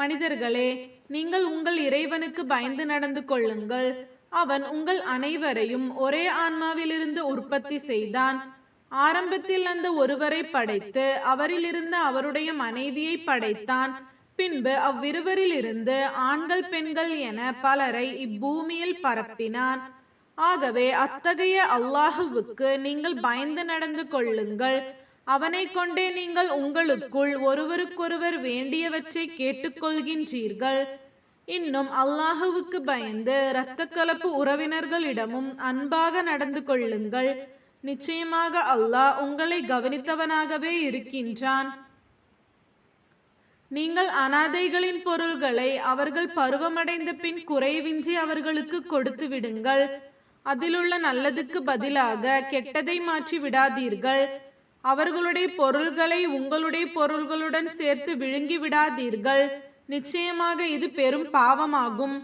மனிதர்களே நீங்கள் உங்கள் இறைவனுக்கு பயந்து நடந்து கொள்ளுங்கள். அவன் உங்கள் அனைவரையும் ஒரே ஆன்மாவிலிருந்து உற்பத்தி செய்தான். ஆரம்பத்தில் அந்த ஒருவரை படைத்து அவரிலிருந்து அவருடைய மனைவியை படைத்தான். பின்பு அவ்விருவரிலிருந்து ஆண்கள் பெண்கள் என பலரை இப்பூமியில் பரப்பினான். ஆகவே அத்தகைய அல்லாஹுவுக்கு நீங்கள் பயந்து நடந்து கொள்ளுங்கள். அவனை கொண்டே நீங்கள் உங்களுக்குள் ஒருவருக்கொருவர் வேண்டியவற்றை கேட்டுக்கொள்கின்றீர்கள். இன்னும் அல்லாஹுவுக்கு பயந்து இரத்த கலப்பு உறவினர்களிடமும் அன்பாக நடந்து கொள்ளுங்கள். நிச்சயமாக அல்லாஹ் உங்களை கவனித்தவனாகவே இருக்கின்றான். நீங்கள் அனாதைகளின் பொருள்களை அவர்கள் பருவமடைந்த பின் குறைவின்றி அவர்களுக்கு கொடுத்து விடுங்கள். அதிலுள்ள நல்லதுக்கு பதிலாக கெட்டதை மாற்றி விடாதீர்கள். அவர்களுடைய பொருள்களை உங்களுடைய பொருள்களுடன் சேர்த்து விழுங்கி விடாதீர்கள். நிச்சயமாக இது பெரும் பாவமாகும்.